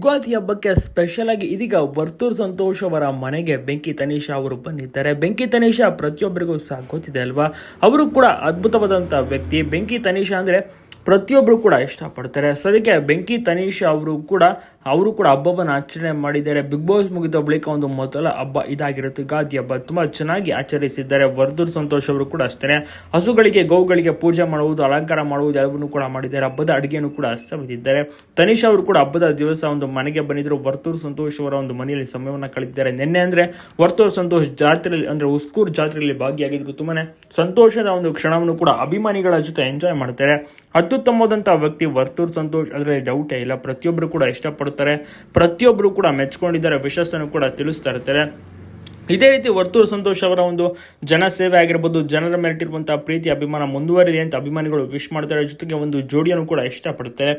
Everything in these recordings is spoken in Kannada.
ಯುಗಾದಿ ಹಬ್ಬಕ್ಕೆ ಸ್ಪೆಷಲ್ ಆಗಿ ಇದೀಗ ವರ್ತೂರ್ ಸಂತೋಷ್ ಅವರ ಮನೆಗೆ ಬೆಂಕಿ ತನೀಶಾ ಅವರು ಬಂದಿದ್ದಾರೆ. ಬೆಂಕಿ ತನೀಶಾ ಪ್ರತಿಯೊಬ್ಬರಿಗೂ ಸಾಕೋತಿದೆ ಅಲ್ವಾ? ಅವರು ಕೂಡ ಅದ್ಭುತವಾದಂಥ ವ್ಯಕ್ತಿ. ಬೆಂಕಿ ತನೀಶಾ ಅಂದರೆ ಪ್ರತಿಯೊಬ್ಬರು ಕೂಡ ಇಷ್ಟಪಡ್ತಾರೆ. ಸದ್ಯಕ್ಕೆ ಬೆಂಕಿ ತನೀಶ್ ಅವರು ಕೂಡ ಅವರು ಕೂಡ ಹಬ್ಬವನ್ನು ಆಚರಣೆ ಮಾಡಿದ್ದಾರೆ. ಬಿಗ್ ಬಾಸ್ ಮುಗಿದ ಬಳಿಕ ಒಂದು ಮೊದಲ ಹಬ್ಬ ಇದಾಗಿರುತ್ತೆ. ಯುಗಾದಿ ಹಬ್ಬ ತುಂಬ ಚೆನ್ನಾಗಿ ಆಚರಿಸಿದ್ದಾರೆ. ವರ್ತೂರ್ ಸಂತೋಷ್ ಅವರು ಕೂಡ ಅಷ್ಟೇ ಹಸುಗಳಿಗೆ, ಗೋವುಗಳಿಗೆ ಪೂಜೆ ಮಾಡುವುದು, ಅಲಂಕಾರ ಮಾಡುವುದು ಎಲ್ಲವನ್ನೂ ಕೂಡ ಮಾಡಿದ್ದಾರೆ. ಹಬ್ಬದ ಅಡುಗೆಯನ್ನು ಕೂಡ ಸವಿದಿದ್ದಾರೆ ತನೀಶ್ ಅವರು ಕೂಡ ಹಬ್ಬದ ದಿವಸ ಒಂದು ಮನೆಗೆ ಬಂದಿದ್ದರು ವರ್ತೂರ್ ಸಂತೋಷ್ ಅವರ ಒಂದು ಮನೆಯಲ್ಲಿ ಸಮಯವನ್ನು ಕಳೆದಿದ್ದಾರೆ. ನಿನ್ನೆ ಅಂದ್ರೆ ವರ್ತೂರ್ ಸಂತೋಷ್ ಜಾತ್ರೆಯಲ್ಲಿ, ಅಂದ್ರೆ ಉಸ್ಕೂರ್ ಜಾತ್ರೆಯಲ್ಲಿ ಭಾಗಿಯಾಗಿದ್ರು ತುಂಬಾನೇ ಸಂತೋಷದ ಒಂದು ಕ್ಷಣವನ್ನು ಕೂಡ ಅಭಿಮಾನಿಗಳ ಜೊತೆ ಎಂಜಾಯ್ ಮಾಡ್ತಾರೆ. ಅತ್ಯುತ್ತಮವಾದಂಥ ವ್ಯಕ್ತಿ ವರ್ತೂರ್ ಸಂತೋಷ್, ಅದರಲ್ಲಿ ಡೌಟೇ ಇಲ್ಲ. ಪ್ರತಿಯೊಬ್ಬರು ಕೂಡ ಇಷ್ಟಪಡ್ತಾರೆ. ಪ್ರತಿಯೊಬ್ಬರು ಕೂಡ ಮೆಚ್ಕೊಂಡಿದ್ದಾರೆ. ವಿಶ್ವಾಸನೂ ಕೂಡ ತಿಳಿಸ್ತಾ ಇರ್ತಾರೆ. ಇದೇ ರೀತಿ ವರ್ತೂರು ಸಂತೋಷ್ ಅವರ ಒಂದು ಜನಸೇವೆ ಆಗಿರ್ಬೋದು, ಜನರ ಮೇಲಿಟ್ಟಿರುವಂತಹ ಪ್ರೀತಿ, ಅಭಿಮಾನ ಮುಂದುವರಿದೆ ಅಂತ ಅಭಿಮಾನಿಗಳು ವಿಶ್ ಮಾಡ್ತಾರೆ. ಜೊತೆಗೆ ಒಂದು ಜೋಡಿಯನ್ನು ಕೂಡ ಇಷ್ಟಪಡ್ತಾರೆ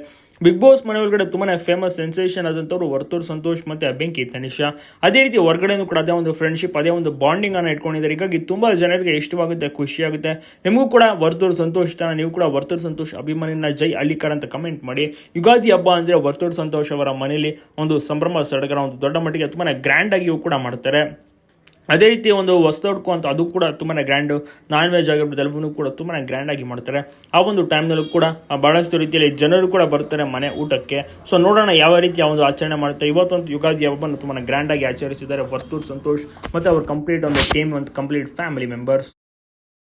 ಬಿಗ್ ಬಾಸ್ ಮನೆ ಒಳಗಡೆ ತುಂಬಾ ಫೇಮಸ್ ಸೆನ್ಸೇಷನ್ ಆದಂಥವ್ರು ವರ್ತೂರು ಸಂತೋಷ್ ಮತ್ತೆ ಬೆಂಕಿ ತನಿಷಾ. ಅದೇ ರೀತಿ ಹೊರಗಡೆನೂ ಕೂಡ ಅದೇ ಒಂದು ಫ್ರೆಂಡ್ಶಿಪ್ ಅದೇ ಒಂದು ಬಾಂಡಿಂಗ್ ಅನ್ನು ಇಟ್ಕೊಂಡಿದ್ದಾರೆ. ಹೀಗಾಗಿ ತುಂಬಾ ಜನರಿಗೆ ಇಷ್ಟವಾಗುತ್ತೆ, ಖುಷಿಯಾಗುತ್ತೆ. ನಿಮಗೂ ಕೂಡ ವರ್ತೂರು ಸಂತೋಷ್ ತಾನ, ನೀವು ಕೂಡ ವರ್ತೂರು ಸಂತೋಷ್ ಅಭಿಮಾನಿನ ಜೈ ಹಳ್ಳಿಕರ್ ಅಂತ ಕಮೆಂಟ್ ಮಾಡಿ. ಯುಗಾದಿ ಹಬ್ಬ ಅಂದ್ರೆ ವರ್ತೂರು ಸಂತೋಷ್ ಅವರ ಮನೆಯಲ್ಲಿ ಒಂದು ಸಂಭ್ರಮ ಸಡಗರ, ಒಂದು ದೊಡ್ಡ ಮಟ್ಟಿಗೆ ತುಂಬಾ ಗ್ರ್ಯಾಂಡ್ ಆಗಿಯೂ ಕೂಡ ಮಾಡ್ತಾರೆ. ಅದೇ ರೀತಿ ಒಂದು ಹೊಸದೊಡ್ಕು ಅಂತ ಅದು ಕೂಡ ತುಂಬಾ ಗ್ರ್ಯಾಂಡು ನಾನ್ ವೆಜ್ ಆಗಿರ್ಬೋದು, ಎಲ್ಲವನ್ನೂ ಕೂಡ ತುಂಬಾ ಗ್ರ್ಯಾಂಡ್ ಆಗಿ ಮಾಡ್ತಾರೆ. ಆ ಒಂದು ಟೈಮ್ನಲ್ಲೂ ಕೂಡ ಬಹಳಷ್ಟು ರೀತಿಯಲ್ಲಿ ಜನರು ಕೂಡ ಬರ್ತಾರೆ ಮನೆ ಊಟಕ್ಕೆ. ಸೊ ನೋಡೋಣ ಯಾವ ರೀತಿ ಆ ಒಂದು ಆಚರಣೆ ಮಾಡ್ತಾರೆ. ಇವತ್ತೊಂದು ಯುಗಾದಿ ಹಬ್ಬವನ್ನು ತುಂಬಾ ಗ್ರ್ಯಾಂಡ್ ಆಗಿ ಆಚರಿಸಿದ್ದಾರೆ. ವರ್ತೂರ್ ಸಂತೋಷ್ ಮತ್ತು ಅವ್ರ ಕಂಪ್ಲೀಟ್ ಒಂದು ಟೀಮ್ ಒಂದು ಕಂಪ್ಲೀಟ್ ಫ್ಯಾಮಿಲಿ ಮೆಂಬರ್ಸ್